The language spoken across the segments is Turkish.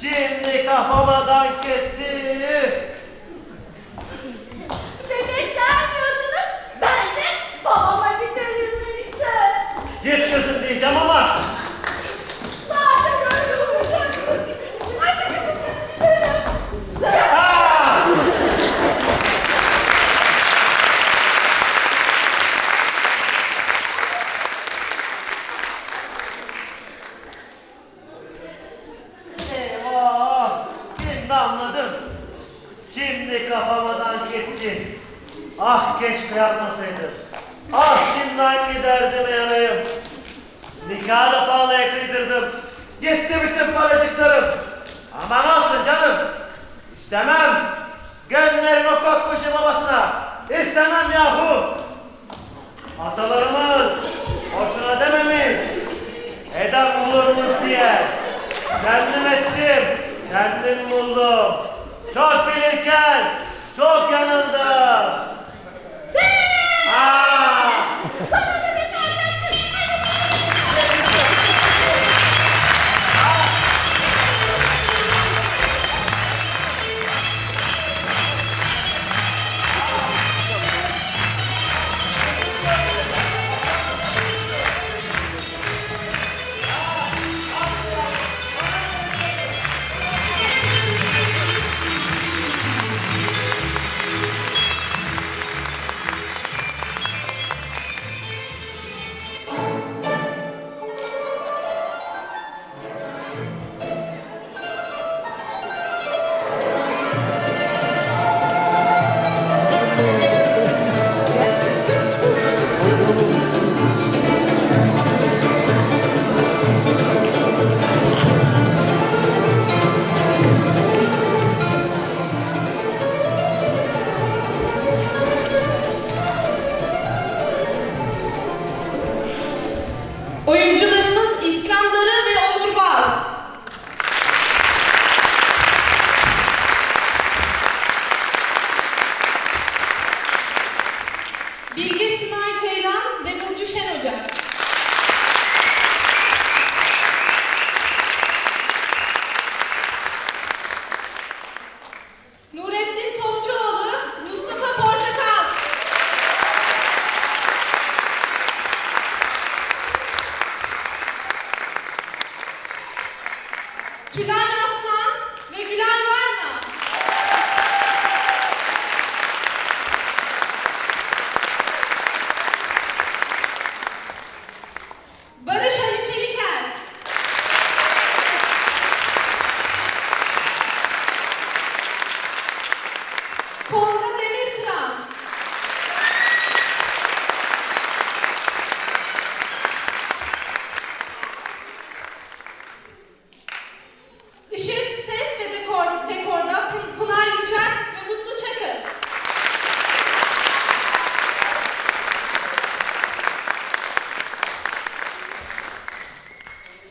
Şimdi kafama dank etti. Demek gelmiyorsunuz. Ben de babama giderim birlikte. Git kızım diyeceğim ama Kafamadan gitti. Ah keşke yapmasaydım. Ah şimdi hangi derdime yanayım. Nikahı da pahalıya kıydırdım. Gitti bütün paracıklarım. Aman olsun canım. İstemem. Gönderin o kokmuşu babasına. İstemem yahu. Atalarımız boşuna dememiş. Eden bulurmuş diye. Kendim ettim. Kendim buldum. Çok bilirken çok yanıldım. July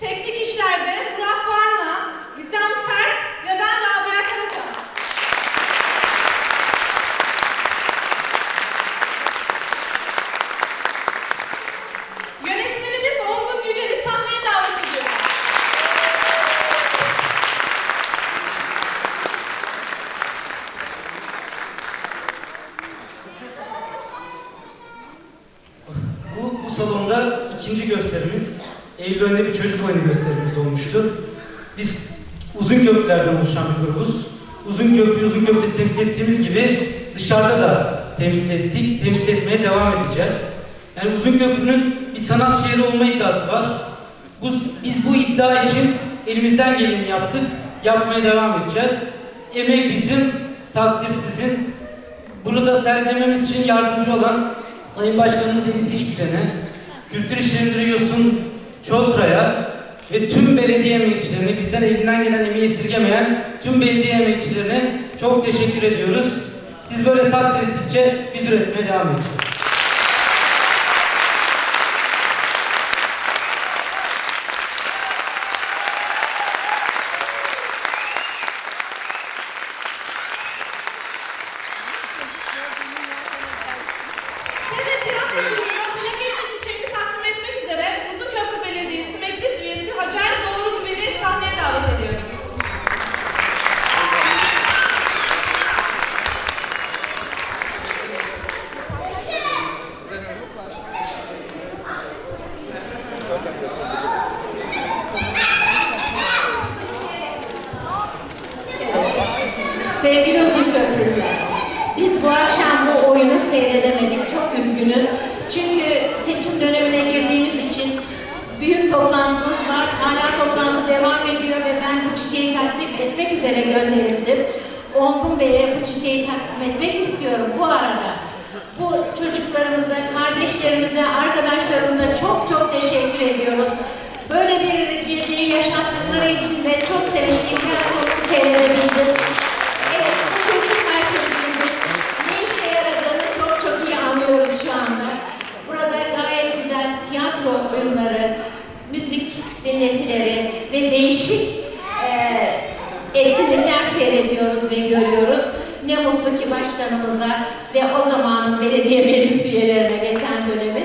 Teknik Eylül önünde bir çocuk oyunu gösterimiz olmuştu. Biz uzun köprülerden oluşan bir grubuz. Uzun köprü, uzun köprü temsil ettiğimiz gibi dışarıda da temsil ettik, temsil etmeye devam edeceğiz. Yani uzun köprünün bir sanat şehri olma iddiası var. Bu, biz bu iddia için elimizden geleni yaptık, yapmaya devam edeceğiz. Emek bizim, takdir sizin. Burada sergilememiz için yardımcı olan Sayın Başkanımız Enis İşbilen'e, Kültür İşleri Yosun ve tüm belediye emekçilerine, bizden elinden gelen emeği esirgemeyen tüm belediye emekçilerine çok teşekkür ediyoruz. Siz böyle takdir ettikçe biz üretmeye devam edeceğiz. Hala toplantı devam ediyor ve ben bu çiçeği takdim etmek üzere gönderildim. Ongun Bey'e bu çiçeği takdim etmek istiyorum bu arada. Bu çocuklarımıza, kardeşlerimize, arkadaşlarımıza çok çok teşekkür ediyoruz. Böyle bir geceyi yaşattıkları için de çok sevinçliyim. Biraz onu seyredebildim. Bu çocuk merkezimizin ne işe çok çok iyi anlıyoruz şu anda. Burada gayet güzel tiyatro oyunları, müzik dinletileri ve değişik eee etkinlikler seyrediyoruz ve görüyoruz. Ne mutlu ki başkanımıza ve o zamanın belediye meclis üyelerine geçen dönemi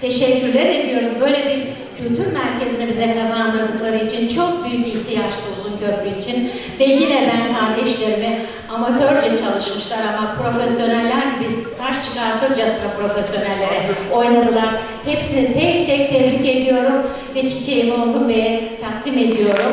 teşekkürler ediyoruz. Böyle bir kültür merkezini bize kazandırdıkları için çok büyük ihtiyaçtı Uzun Köprü için. Ve yine ben kardeşlerimi amatörce çalışmışlar ama profesyoneller gibi taş çıkartırcasına profesyonellere oynadılar. Hepsini tek tebrik ediyorum ve çiçeğimi Olgun Bey'e takdim ediyorum.